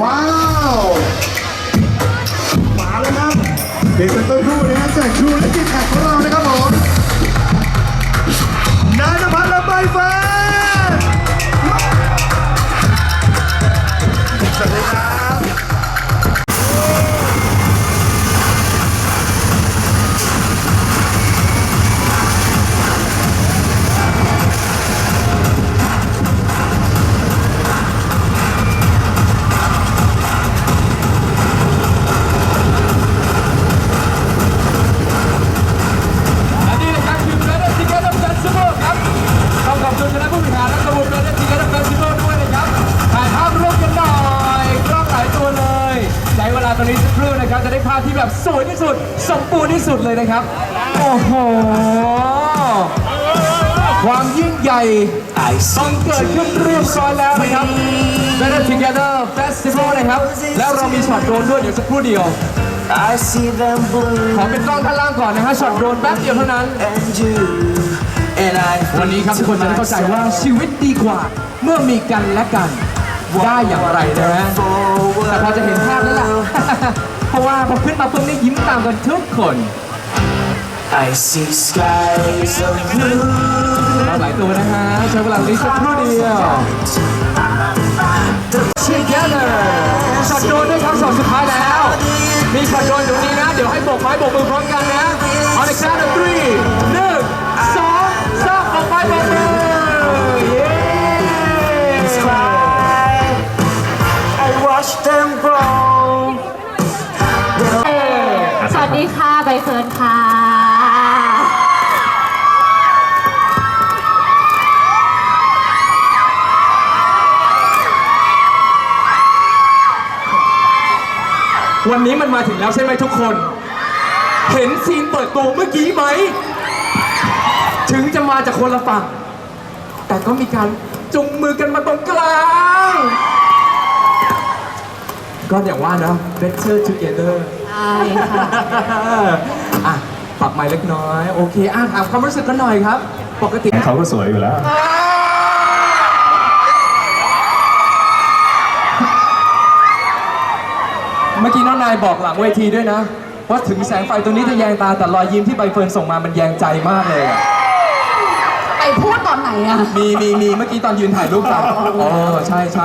ว้าวมาแล้วครับเด็กเป็นต้นคู่นะฮะจากชูและจิตแขกของเรานะครับผม สุดสมบูรณ์ที่สุดเลยนะครับ โอ้โห ความยิ่งใหญ่ต้องเกิดขึ้นเรียบร้อยแล้วนะครับ Better Together Festival นะครับ แล้วเรามีช็อตโดรนด้วยเดี๋ยวสักครู่เดียว I see them blue ขอเป็นกล้องท่านล่างก่อนนะฮะช็อตโดรนแป๊บเดียวเท่านั้น and you, and I วันนี้ครับทุกคนจะได้เข้าใจว่าชีวิตดีกว่า เมื่อมีกันและกัน ได้อย่างไรนะฮะแต่พอจะเห็นภาพแล้วล่ะ เพราะว่าพอขึ้นมาปุ๊บนี่ยิ้มตามกันทุกคน I see skies of blue เราหลายตัวนะฮะใช้เวลาลิสักครู่เดียว Together ช็อตโดนด้วยครับช็อตสุดท้ายแล้ว มีช็อตโดนอยู่ตรงนี้นะ เดี๋ยวให้โบกไม้โบกมือพร้อมกันนะ On the count of three ดีค่ะใบเฟิร์นค่ะ วันนี้มันมาถึงแล้วใช่ไหมทุกคน เห็นซีนเปิดตัวเมื่อกี้ไหม ถึงจะมาจากคนละฝั่ง แต่ก็มีการจุงมือกันมาตรงกลาง ก็อย่างว่าเนาะ better together ค่ะอะปรับไมค์เล็กน้อย โอเคอะถามความรู้สึกกันหน่อยครับ ปกติเขาก็สวยอยู่แล้ว เมื่อกี้น้องนายบอกหลังเวทีด้วยนะ ว่าถึงแสงไฟตัวนี้จะแยงตาแต่รอยยิ้มที่ใบเฟิร์นส่งมามันแยงใจมากเลยอะไป พูดตอนไหนอะมีมีมีเมื่อกี้ตอนยืนถ่ายรูปกันอ๋อใช่ใช่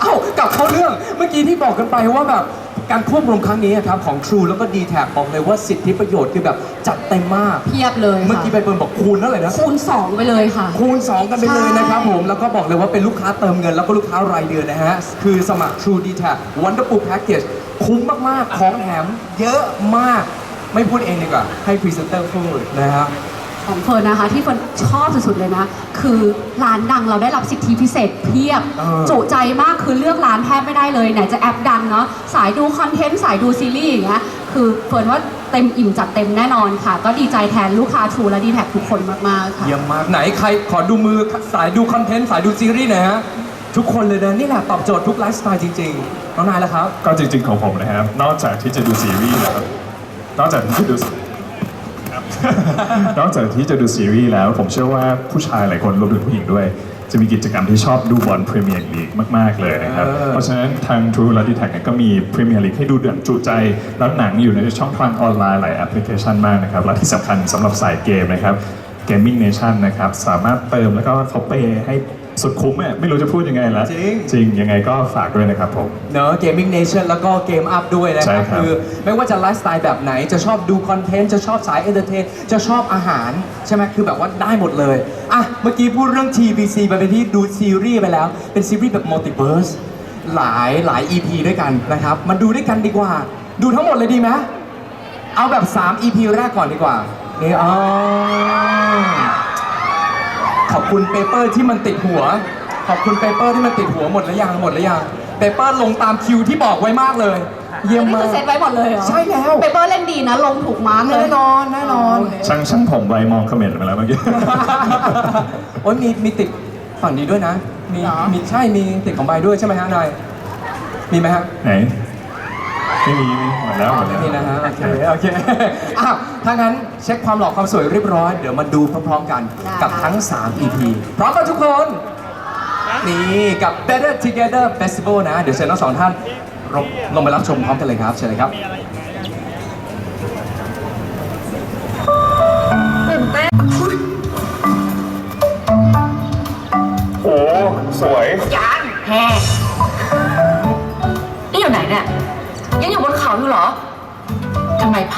เอ้ากลับเข้าเรื่องเมื่อกี้ที่บอกกันไปว่าแบบการควบรวมครั้งนี้อะครับของ True แล้วก็ d t แทบอกเลยว่าสิทธิประโยชน์คือแบบจัดเต็มมาก เพียบเลยเมื่อค่ะกี้ใบเฟิร์นบอกคูณเท่าไหร่นะ คูณสองไปเลยค่ะ คูณ 2 กันไปเลยนะครับผม แล้วก็บอกเลยว่าเป็นลูกค้าเติมเงิน แล้วก็ลูกค้ารายเดือนนะฮะ คือสมัคร True d t a c Wonderful Package คุ้มมาก ๆ ของแถมเยอะมาก ไม่พูดเองดีกว่า ให้พรีเซนเตอร์พูดนะฮะ ของเฟิร์นนะคะ ที่เฟิร์นชอบสุดๆเลยนะ คือร้านดังเราได้รับสิทธิพิเศษเพียบเออ จุใจมากคือเลือกร้านแทบไม่ได้เลยไหนจะแอปดังเนาะสายดูคอนเทนต์สายดูซีรีส์อย่างเงี้ยคือเฟิร์นว่าเต็มอิ่มจัดเต็มแน่นอนค่ะ ก็ดีใจแทนลูกค้า True และ d t แททุกคนมากๆค่ะ เยี่ยมมากไหนใครขอดูมือสายดูคอนเทนต์ สายดูซีรีส์หนะฮะ ทุกคนเลยนะนี่แหละตอบโจทย์ทุกไลฟ์สไตล์จริงๆน้องนายแล้วครับ ก็จริงๆของผมนะครับ นอกจากที่จะดูซีรีส์แล้วนอกจากที่จะดูครับ นอกจากที่จะดูซีรีส์แล้ว ผมเชื่อว่าผู้ชายหลายคนรวมถึงผู้หญิงด้วย จะมีกิจกรรมที่ชอบดูบอลพรีเมียร์ลีกมาก ๆ เลยนะครับ เออ เพราะฉะนั้นทาง True และ d t แทก็มีพรีเมียร์ลีกให้ดูเดือดจุใจ แล้วหนังอยู่ในช่องทางออนไลน์หลายแอปพลิเคชันมากนะครับ และที่สำคัญสำหรับสายเกมนะครับ Gaming Nation นะครับ สามารถเติมแล้วก็เขาเปย์ให้ สุดคุ้มอะไม่รู้จะพูดยังไงแล้วจริง จริงยังไงก็ฝากด้วยนะครับผม เนอะ Gaming Nation แล้วก็เกมอัพด้วยนะคใช่รับครับ คือไม่ว่าจะไลฟ์สไตล์แบบไหน จะชอบดูคอนเทนต์ จะชอบสายเอนเตอร์เทน จะชอบอาหาร ใช่ไหมคือแบบว่าได้หมดเลย อะ เมื่อกี้พูดเรื่อง TBC ไปเป็นที่ดูซีรีส์ไปแล้ว เป็นซีรีส์แบบมัลติเ r ิร์สหลายหลาย EP ด้วยกันนะครับมาดูด้วยกันดีกว่า ดูทั้งหมดเลยดีไหมเอาแบบ 3 EP แรกก่อนดีกว่านี่อ๋อขอบ คุณเปเปอร์ที่มันติดหัว ขอบคุณเปเปอร์ที่มันติดหัวหมดแล้วยังหมดแล้วยังเปเปอร์ลงตามคิวที่บอกไว้มากเลย เยี่ยมนี่มาคืก อเซตไว้หมดเลยเหรอใช่แล้ว เปเปอร์เล่นดีนะ ลงถูกมาร์กเลยแน่นอนแน่นอนช่างช่างผมไวมองเขม็นมาแล้วเมื่อกี้ โอ้ยมีมีติดฝั่งนี้ด้วยนะ มีเหรอ มีใช่มีติดของใบด้วยใช่ไหมฮะนายมีไหมฮะ ไหน ไม่มีไม่มีหมดแล้วหมดไม่แล้วมีนะฮะโอเคโอเคอะถ้างั้นเช็คความหล่อความสวยเรียบร้อย เดี๋ยวมาดูพร้อมๆกันได้ กับทั้ง 3 EP พร้อมกันทุกคนพนี่กับ Better Together Festival นะ เดี๋ยวเชิญทั้งสองท่านลงลงไปรับชมพร้อมกันเลยครับ เชิญเลยครับโ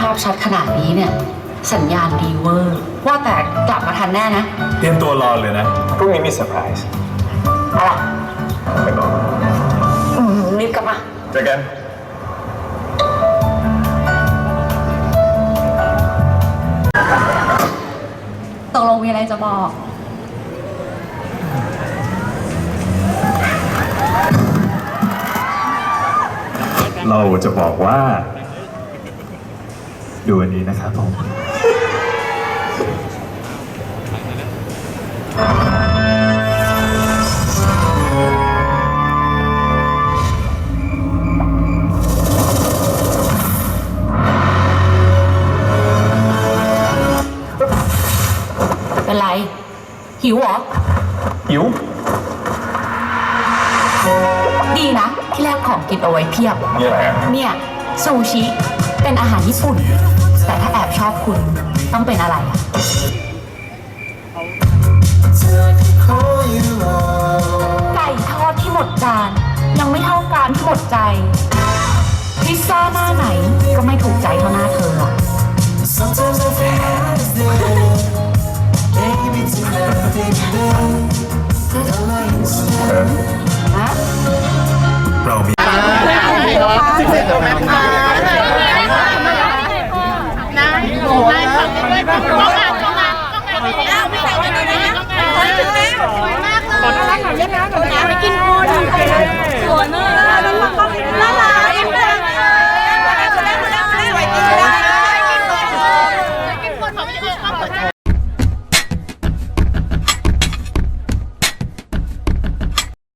าพชัดขนาดนี้เนี่ย สัญญาณดีเวอร์ ว่าแต่กลับมาทันแน่นะ เตรียมตัวรอเลยนะพรุ่งนี้มีเซอร์ไพรส์อะไรไม่บอกอืมรีบกลับมาเจอกันตกลงมีอะไรจะบอก เราจะบอกว่า ดูอันนี้นะครับผมเป็นไร หิวเหรอ หิว ดีนะ ที่แรกของกินเอาไว้เพียบ นี่อะไรอะเนี่ย ซูชิ เป็นอาหารญี่ปุ่น แต่ถ้าแอบชอบคุณต้องเป็นอะไรอะไก่ทอดที่หมดจาน ยังไม่เท่าการที่หมดใจ พิซซ่าหน้าไหนก็ไม่ถูกใจเท่าหน้าเธออะ Sometimes I feel like it's there. Maybe tonight, baby. The lights เรามีสิบเอ็ดตัวแม็กซ์